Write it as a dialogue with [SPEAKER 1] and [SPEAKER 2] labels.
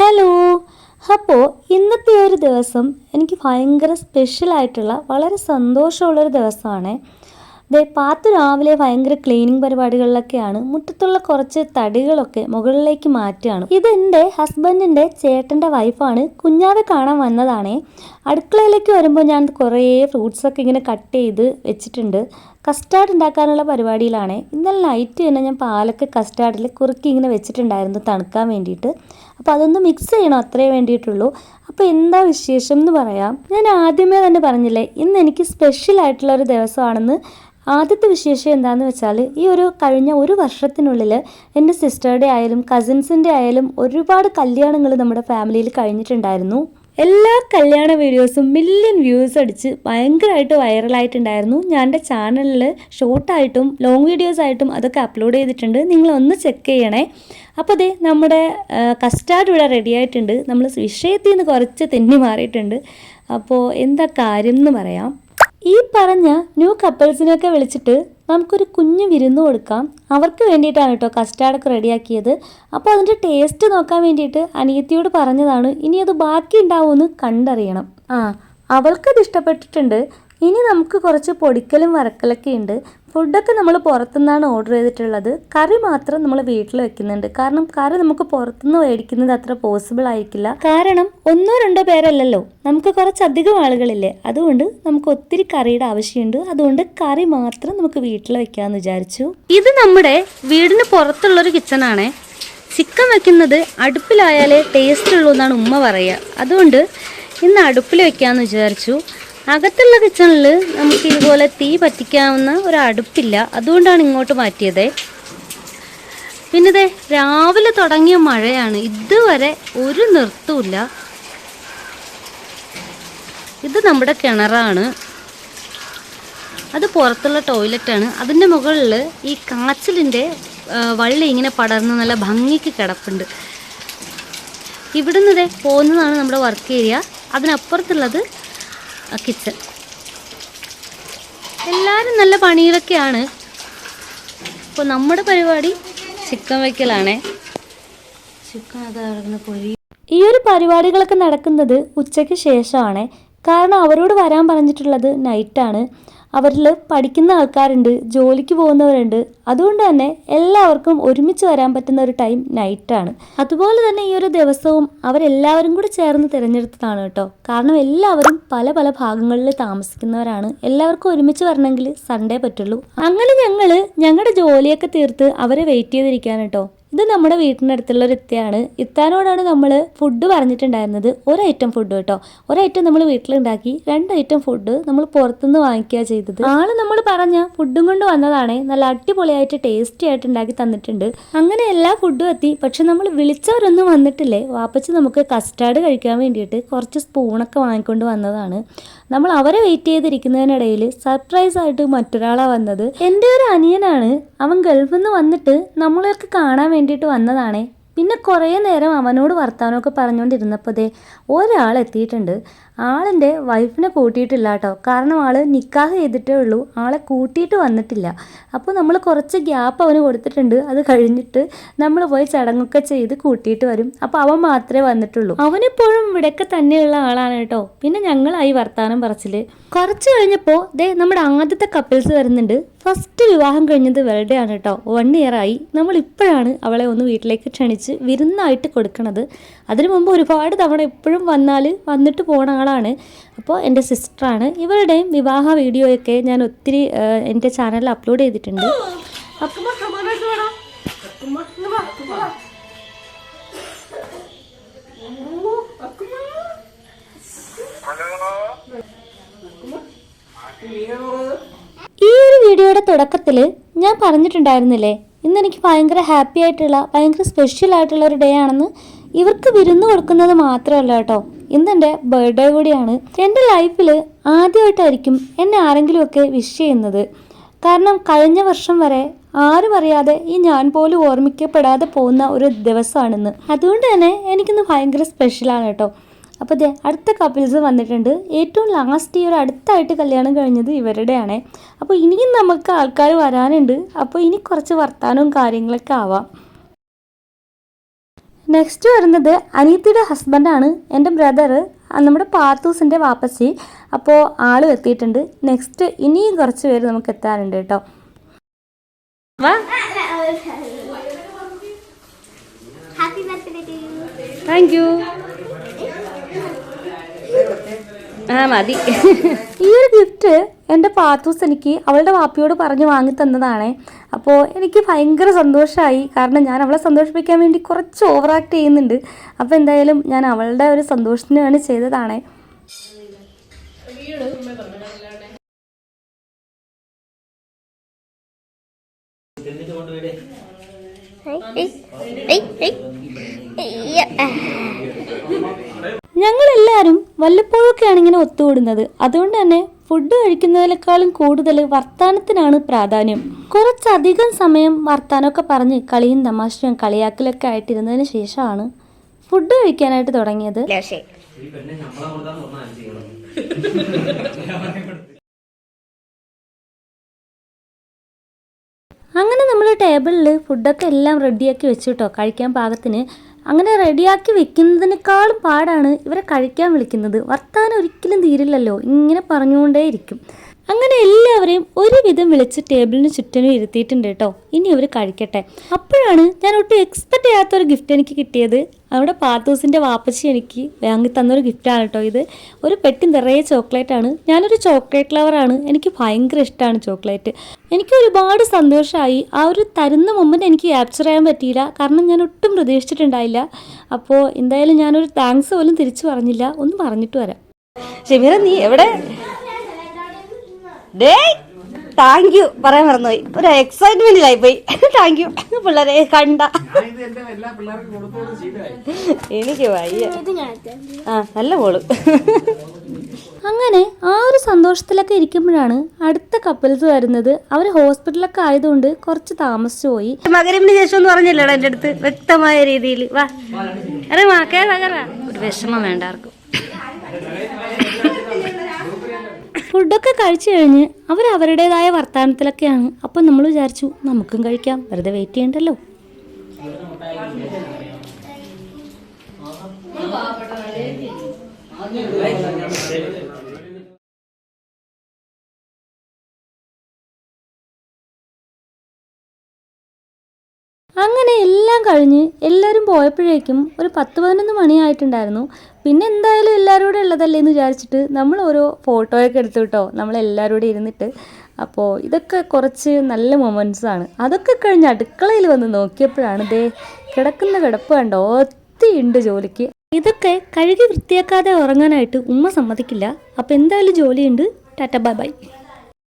[SPEAKER 1] Hello. അപ്പോൾ ഇന്നത്തെ ഒരു ദിവസം എനിക്ക് ഭയങ്കര സ്പെഷ്യലായിട്ടുള്ള വളരെ സന്തോഷമുള്ളൊരു ദിവസമാണ്. ദേ പാത്തു രാവിലെ ഭയങ്കര ക്ലീനിങ് പരിപാടികളിലൊക്കെയാണ്. മുറ്റത്തുള്ള കുറച്ച് തടികളൊക്കെ മുകളിലേക്ക് മാറ്റുകയാണ്. ഇതെന്റെ ഹസ്ബൻഡിന്റെ ചേട്ടന്റെ വൈഫാണ് കുഞ്ഞാവെ കാണാൻ വന്നതാണേ. അടുക്കളയിലേക്ക് വരുമ്പോൾ ഞാൻ കുറേ ഫ്രൂട്ട്സൊക്കെ ഇങ്ങനെ കട്ട് ചെയ്ത് വെച്ചിട്ടുണ്ട്. കസ്റ്റാർഡ് ഉണ്ടാക്കാനുള്ള പരിപാടിയിലാണ്. ഇന്നലെ നൈറ്റ് തന്നെ ഞാൻ പാലൊക്കെ കസ്റ്റാർഡിൽ കുറുക്കി ഇങ്ങനെ വെച്ചിട്ടുണ്ടായിരുന്നു തണുക്കാൻ വേണ്ടിയിട്ട്. അപ്പോൾ അതൊന്ന് മിക്സ് ചെയ്യണം അത്രേ വേണ്ടിയിട്ടുള്ളൂ. അപ്പോൾ എന്താ വിശേഷം എന്ന് പറയാം. ഞാൻ ആദ്യമേ തന്നെ പറഞ്ഞില്ലേ ഇന്ന് എനിക്ക് സ്പെഷ്യൽ ആയിട്ടുള്ള ഒരു ദിവസമാണെന്ന്. ആദ്യത്തെ വിശേഷം എന്താണെന്ന് വെച്ചാൽ ഈ ഒരു കഴിഞ്ഞ ഒരു വർഷത്തിനുള്ളിൽ എന്റെ സിസ്റ്ററുടെ ആയാലും കസിൻസിന്റെ ആയാലും ഒരുപാട് കല്യാണങ്ങൾ നമ്മുടെ ഫാമിലിയിൽ കഴിഞ്ഞിട്ടുണ്ടായിരുന്നു. എല്ലാ കല്യാണ വീഡിയോസും മില്യൺ വ്യൂസ് അടിച്ച് ഭയങ്കരമായിട്ട് വൈറലായിട്ടുണ്ടായിരുന്നു ഞാൻ എന്റെ ചാനലിൽ ഷോർട്ടായിട്ടും ലോങ് വീഡിയോസ് ആയിട്ടും അതൊക്കെ അപ്ലോഡ് ചെയ്തിട്ടുണ്ട്. നിങ്ങളൊന്ന് ചെക്ക് ചെയ്യണേ. അപ്പോൾ അതെ നമ്മുടെ കസ്റ്റാർഡ് ഇവിടെ റെഡി ആയിട്ടുണ്ട്. നമ്മൾ വിഷയത്തിൽ നിന്ന് കുറച്ച് തെന്നി മാറിയിട്ടുണ്ട്. അപ്പോൾ എന്താ കാര്യം എന്ന് പറയാം. ഈ പറഞ്ഞ ന്യൂ കപ്പിൾസിനെയൊക്കെ വിളിച്ചിട്ട് നമുക്കൊരു കുഞ്ഞു വിരുന്ന് കൊടുക്കാം. അവർക്ക് വേണ്ടിയിട്ടാണ് കേട്ടോ കസ്റ്റാർഡൊക്കെ റെഡിയാക്കിയത്. അപ്പോൾ അതിന്റെ ടേസ്റ്റ് നോക്കാൻ വേണ്ടിയിട്ട് അനിയത്തിയോട് പറഞ്ഞതാണ് ഇനി അത് ബാക്കി ഉണ്ടാവുമെന്ന് കണ്ടറിയണം. ആ അവൾക്കത് ഇഷ്ടപ്പെട്ടിട്ടുണ്ട്. ഇനി നമുക്ക് കുറച്ച് പൊടിക്കലും വറക്കലൊക്കെ ഉണ്ട്. ഫുഡൊക്കെ നമ്മൾ പുറത്തുനിന്നാണ് ഓർഡർ ചെയ്തിട്ടുള്ളത്. കറി മാത്രം നമ്മൾ വീട്ടിൽ വെക്കുന്നുണ്ട്. കാരണം കറി നമുക്ക് പുറത്തുനിന്ന് മേടിക്കുന്നത് അത്ര പോസിബിൾ ആയിരിക്കില്ല കാരണം ഒന്നോ രണ്ടോ പേരല്ലല്ലോ. നമുക്ക് കുറച്ചധികം ആളുകളില്ലേ. അതുകൊണ്ട് നമുക്ക് ഒത്തിരി കറിയുടെ ആവശ്യമുണ്ട്. അതുകൊണ്ട് കറി മാത്രം നമുക്ക് വീട്ടിൽ വെക്കാമെന്ന് വിചാരിച്ചു. ഇത് നമ്മുടെ വീടിന് പുറത്തുള്ളൊരു കിച്ചണാണേ ചിക്കൻ വെക്കുന്നത് അടുപ്പിലായാലേ ടേസ്റ്റ് ഉള്ളൂ എന്നാണ് ഉമ്മ പറയുക. അതുകൊണ്ട് ഇന്ന് അടുപ്പിൽ വെക്കാമെന്ന് വിചാരിച്ചു. അകത്തുള്ള കിച്ചണിൽ നമുക്ക് ഇതുപോലെ തീ പറ്റിക്കാവുന്ന ഒരു അടുപ്പില്ല. അതുകൊണ്ടാണ് ഇങ്ങോട്ട് മാറ്റിയത്. പിന്നെ ദേ രാവിലെ തുടങ്ങിയ മഴയാണ്. ഇതുവരെ ഒരു നിർത്തുമില്ല ഇത് നമ്മുടെ കിണറാണ്. അത് പുറത്തുള്ള ടോയ്ലറ്റാണ്. അതിന്റെ മുകളിൽ ഈ കാച്ചിലിന്റെ വള്ളി ഇങ്ങനെ പടർന്ന് നല്ല ഭംഗിക്ക് കിടപ്പുണ്ട്. ഇവിടുന്ന് ഇതേ പോകുന്നതാണ് നമ്മുടെ വർക്ക് ഏരിയ. അതിനപ്പുറത്തുള്ളത് കിച്ചൺ. എല്ലാവരും നല്ല പണിയിലൊക്കെയാണ് അപ്പോൾ നമ്മുടെ പരിപാടി ചിക്കൻ വയ്ക്കലാണേ. ചിക്കൻ അതാണ് കിടക്കുന്ന ഈ ഒരു പരിപാടികളൊക്കെ നടക്കുന്നത് ഉച്ചയ്ക്ക് ശേഷമാണ്. കാരണം അവരോട് വരാൻ പറഞ്ഞിട്ടുള്ളത് നൈറ്റാണ് അവരിൽ പഠിക്കുന്ന ആൾക്കാരുണ്ട് ജോലിക്ക് പോകുന്നവരുണ്ട്. അതുകൊണ്ട് തന്നെ എല്ലാവർക്കും ഒരുമിച്ച് വരാൻ പറ്റുന്ന ഒരു ടൈം നൈറ്റാണ് അതുപോലെ തന്നെ ഈ ഒരു ദിവസവും അവരെല്ലാവരും കൂടി ചേർന്ന് തിരഞ്ഞെടുത്തതാണ് കേട്ടോ. കാരണം എല്ലാവരും പല പല ഭാഗങ്ങളിൽ താമസിക്കുന്നവരാണ്. എല്ലാവർക്കും ഒരുമിച്ച് വരണമെങ്കിൽ സൺഡേ പറ്റുള്ളൂ. അങ്ങനെ ഞങ്ങൾ ഞങ്ങളുടെ ജോലിയൊക്കെ തീർത്ത് അവരെ വെയിറ്റ് ചെയ്തിരിക്കാൻ കേട്ടോ. ഇത് നമ്മുടെ വീട്ടിന്റെ അടുത്തുള്ള ഒരു ഇത്തയാണ് ഇത്താനോടാണ് നമ്മൾ ഫുഡ് പറഞ്ഞിട്ടുണ്ടായിരുന്നത്. ഒരു ഐറ്റം ഫുഡ് കേട്ടോ. ഒരു ഐറ്റം നമ്മൾ വീട്ടിലുണ്ടാക്കി രണ്ട് ഐറ്റം ഫുഡ് നമ്മൾ പുറത്തുനിന്ന് വാങ്ങിക്കുക ചെയ്തത്. ആൾ നമ്മൾ പറഞ്ഞ ഫുഡും കൊണ്ട് വന്നതാണ് നല്ല അടിപൊളിയായിട്ട് ടേസ്റ്റി ആയിട്ട് ഉണ്ടാക്കി തന്നിട്ടുണ്ട്. അങ്ങനെ എല്ലാ ഫുഡും എത്തി. പക്ഷെ നമ്മൾ വിളിച്ചവരൊന്നും വന്നിട്ടില്ലേ? വാപ്പച്ച് നമുക്ക് കസ്റ്റാർഡ് കഴിക്കാൻ വേണ്ടിയിട്ട് കുറച്ച് സ്പൂണൊക്കെ വാങ്ങിക്കൊണ്ട് വന്നതാണ്. നമ്മൾ അവരെ വെയിറ്റ് ചെയ്തിരിക്കുന്നതിനിടയിൽ സർപ്രൈസ് ആയിട്ട് മറ്റൊരാളാണ് വന്നത്. എന്റെ ഒരു അനിയനാണ്. അവൻ ഗൾഫിൽ നിന്ന് വന്നിട്ട് നമ്മളൊക്കെ കാണാൻ വേണ്ടിയിട്ട് വന്നതാണേ. പിന്നെ കുറേ നേരം അവനോട് വർത്താനമൊക്കെ പറഞ്ഞുകൊണ്ടിരുന്നപ്പോൾ ദേ ഒരാൾ എത്തിയിട്ടുണ്ട്. ആളിന്റെ വൈഫിനെ കൂട്ടിയിട്ടില്ല കേട്ടോ കാരണം ആൾ നിക്കാഹ് ചെയ്തിട്ടേ ഉള്ളൂ. ആളെ കൂട്ടിയിട്ട് വന്നിട്ടില്ല. അപ്പോൾ നമ്മൾ കുറച്ച് ഗ്യാപ്പ് അവന് കൊടുത്തിട്ടുണ്ട്. അത് കഴിഞ്ഞിട്ട് നമ്മൾ പോയി ചടങ്ങൊക്കെ ചെയ്ത് കൂട്ടിയിട്ട് വരും. അപ്പോൾ അവൻ മാത്രമേ വന്നിട്ടുള്ളൂ. അവനെപ്പോഴും ഇവിടെയൊക്കെ തന്നെയുള്ള ആളാണ് കേട്ടോ. പിന്നെ ഞങ്ങളായി വർത്തമാനം പറച്ചിൽ. കുറച്ച് കഴിഞ്ഞപ്പോൾ ദേ നമ്മുടെ ആദ്യത്തെ കപ്പിൾസ് വരുന്നുണ്ട്. ഫസ്റ്റ് വിവാഹം കഴിഞ്ഞത് വെറുതെ ആണ് കേട്ടോ. വൺ ഇയർ ആയി. നമ്മൾ ഇപ്പോഴാണ് അവളെ ഒന്ന് വീട്ടിലേക്ക് ക്ഷണിച്ച് വിരുന്നായിട്ട് കൊടുക്കണത്. അതിനു മുമ്പ് ഒരുപാട് തവണ എപ്പോഴും വന്നാൽ വന്നിട്ട് പോണ ആളാണ് അപ്പോൾ എന്റെ സിസ്റ്ററാണ്. ഇവരുടെയും വിവാഹ വീഡിയോയൊക്കെ ഞാൻ ഒത്തിരി എന്റെ ചാനലിൽ അപ്ലോഡ് ചെയ്തിട്ടുണ്ട്. ഈ ഒരു വീഡിയോയുടെ തുടക്കത്തിൽ ഞാൻ പറഞ്ഞിട്ടുണ്ടായിരുന്നില്ലേ ഇന്ന് എനിക്ക് ഭയങ്കര ഹാപ്പി ആയിട്ടുള്ള ഭയങ്കര സ്പെഷ്യൽ ആയിട്ടുള്ള ഒരു ഡേ ആണെന്ന് ഇവർക്ക് വിരുന്ന് കൊടുക്കുന്നത് മാത്രമല്ല കേട്ടോ. ഇന്ന് എന്റെ ബർത്ത്ഡേ കൂടിയാണ്. എന്റെ ലൈഫിൽ ആദ്യമായിട്ടായിരിക്കും എന്നെ ആരെങ്കിലുമൊക്കെ വിഷ് ചെയ്യുന്നത്. കാരണം കഴിഞ്ഞ വർഷം വരെ ആരും അറിയാതെ ഈ ഞാൻ പോലും ഓർമ്മിക്കപ്പെടാതെ പോകുന്ന ഒരു ദിവസമാണിന്ന്. അതുകൊണ്ട് തന്നെ എനിക്കിന്ന് ഭയങ്കര സ്പെഷ്യലാണ് കേട്ടോ. അപ്പോൾ ദേ അടുത്ത കപ്പിൾസ് വന്നിട്ടുണ്ട്. ഏറ്റവും ലാസ്റ്റ് ഇയർ അടുത്തായിട്ട് കല്യാണം കഴിഞ്ഞത് ഇവരുടെയാണ്. അപ്പോൾ ഇനിയും നമുക്ക് ആൾക്കാർ വരാനുണ്ട്. അപ്പോൾ ഇനി കുറച്ച് വർത്താനവും കാര്യങ്ങളൊക്കെ ആവാം. നെക്സ്റ്റ് വരുന്നത് അനീത്തിയുടെ ഹസ്ബൻഡാണ് എന്റെ ബ്രദർ നമ്മുടെ പാത്തൂസിന്റെ വാപ്പച്ചി. അപ്പോൾ ആളും എത്തിയിട്ടുണ്ട്. നെക്സ്റ്റ് ഇനിയും കുറച്ച് പേര് നമുക്ക് എത്താനുണ്ട് കേട്ടോ. താങ്ക് യു ആ മതി. ഈ ഒരു ഗിഫ്റ്റ് എന്റെ പാത്തൂസ് എനിക്ക് അവളുടെ വാപ്പിയോട് പറഞ്ഞ് വാങ്ങി തന്നതാണ്. അപ്പോൾ എനിക്ക് ഭയങ്കര സന്തോഷമായി കാരണം ഞാൻ അവളെ സന്തോഷിപ്പിക്കാൻ വേണ്ടി കുറച്ച് ഓവർ ആക്ട് ചെയ്യുന്നുണ്ട്. അപ്പോൾ എന്തായാലും ഞാൻ അവളുടെ ഒരു സന്തോഷത്തിന് വേണ്ടി ചെയ്തതാണ്.
[SPEAKER 2] ഏയ് ഏയ് ഏയ് hey.
[SPEAKER 1] ഞങ്ങളെല്ലാവരും വല്ലപ്പോഴൊക്കെയാണ് ഇങ്ങനെ ഒത്തുകൂടുന്നത്. അതുകൊണ്ട് തന്നെ ഫുഡ് കഴിക്കുന്നതിനേക്കാളും കൂടുതൽ വർത്താനത്തിനാണ് പ്രാധാന്യം. കുറച്ചധികം സമയം വർത്താനമൊക്കെ പറഞ്ഞ് കളിയും തമാശയും കളിയാക്കലൊക്കെ ആയിട്ടിരുന്നതിന് ശേഷമാണ് ഫുഡ് കഴിക്കാനായിട്ട് തുടങ്ങിയത്. അങ്ങനെ നമ്മൾ ടേബിളിൽ ഫുഡൊക്കെ എല്ലാം റെഡിയാക്കി വെച്ചു കേട്ടോ കഴിക്കാൻ പാകത്തിന്. അങ്ങനെ റെഡിയാക്കി വെക്കുന്നതിനേക്കാളും പാടാണ് ഇവരെ കഴിക്കാൻ വിളിക്കുന്നത്. വർത്താനം ഒരിക്കലും തീരില്ലല്ലോ. ഇങ്ങനെ പറഞ്ഞുകൊണ്ടേയിരിക്കും. അങ്ങനെ എല്ലാവരെയും ഒരുവിധം വിളിച്ച് ടേബിളിന് ചുറ്റിനും ഇരുത്തിയിട്ടുണ്ട് കേട്ടോ. ഇനി അവർ കഴിക്കട്ടെ. അപ്പോഴാണ് ഞാൻ ഒട്ടും എക്സ്പെക്ട് ചെയ്യാത്തൊരു ഗിഫ്റ്റ് എനിക്ക് കിട്ടിയത്. അവിടെ പാത്തൂസിന്റെ വാപ്പച്ചി എനിക്ക് വാങ്ങി തന്നൊരു ഗിഫ്റ്റാണ് കേട്ടോ ഇത്. ഒരു പെട്ടി നിറയെ ചോക്ലേറ്റ് ആണ്. ഞാനൊരു ചോക്ലേറ്റ് ലവറാണ് എനിക്ക് ഭയങ്കര ഇഷ്ടമാണ് ചോക്ലേറ്റ് എനിക്ക് ഒരുപാട് സന്തോഷമായി ആ ഒരു തരുന്ന മൊമെന്റ് എനിക്ക് ക്യാപ്ചർ ചെയ്യാൻ പറ്റിയില്ല. കാരണം ഞാൻ ഒട്ടും പ്രതീക്ഷിച്ചിട്ടുണ്ടായില്ല. അപ്പോൾ എന്തായാലും ഞാനൊരു താങ്ക്സ് പോലും തിരിച്ചു പറഞ്ഞില്ല. ഒന്ന് പറഞ്ഞിട്ട് വരാം. ഷെമീറ നീ എവിടെ? ഡേ താങ്ക് യു പറയാൻ മറന്നുപോയി. ഒരു എക്സൈറ്റ്മെന്റിലായി പോയി താങ്ക് യു പിള്ളേരെ കണ്ട. എനിക്ക് വയ്യ. ആ നല്ല പോൾ അങ്ങനെ ആ ഒരു സന്തോഷത്തിലൊക്കെ ഇരിക്കുമ്പോഴാണ് അടുത്ത കപ്പിൾസ് വരുന്നത്. അവർ ഹോസ്പിറ്റലൊക്കെ ആയതുകൊണ്ട് കുറച്ച് താമസിച്ചു പോയി. മകരമിന് ശേഷം എന്ന് പറഞ്ഞല്ലോ എന്റെ അടുത്ത് വ്യക്തമായ രീതിയിൽ. വാ. അറേ മാക്കേ കേറാ ഒരു വിഷമം വേണ്ട ആർക്കും. ഫുഡൊക്കെ കഴിച്ചു കഴിഞ്ഞ് അവർ അവരുടേതായ വർത്തമാനത്തിലൊക്കെയാണ്. അപ്പം നമ്മൾ വിചാരിച്ചു നമുക്കും കഴിക്കാം. വെറുതെ വെയിറ്റ് ചെയ്യണ്ടല്ലോ. അങ്ങനെ എല്ലാം കഴിഞ്ഞ് എല്ലാവരും പോയപ്പോഴേക്കും ഒരു പത്ത് പതിനൊന്ന് മണിയായിട്ടുണ്ടായിരുന്നു. പിന്നെ എന്തായാലും എല്ലാവരും കൂടെ ഉള്ളതല്ലേ എന്ന് വിചാരിച്ചിട്ട് നമ്മൾ ഓരോ ഫോട്ടോയൊക്കെ എടുത്തു കേട്ടോ നമ്മളെല്ലാവരും കൂടെ ഇരുന്നിട്ട്. അപ്പോൾ ഇതൊക്കെ കുറച്ച് നല്ല മൊമെന്റ്സാണ് അതൊക്കെ കഴിഞ്ഞ് അടുക്കളയിൽ വന്ന് നോക്കിയപ്പോഴാണ് ദേ കിടക്കുന്ന കിടപ്പ് കണ്ടോ? ഒത്തിയുണ്ട് ജോലിക്ക്. ഇതൊക്കെ കഴുകി വൃത്തിയാക്കാതെ ഉറങ്ങാനായിട്ട് ഉമ്മ സമ്മതിക്കില്ല. അപ്പോൾ എന്തായാലും ജോലിയുണ്ട്. Tata bye bye.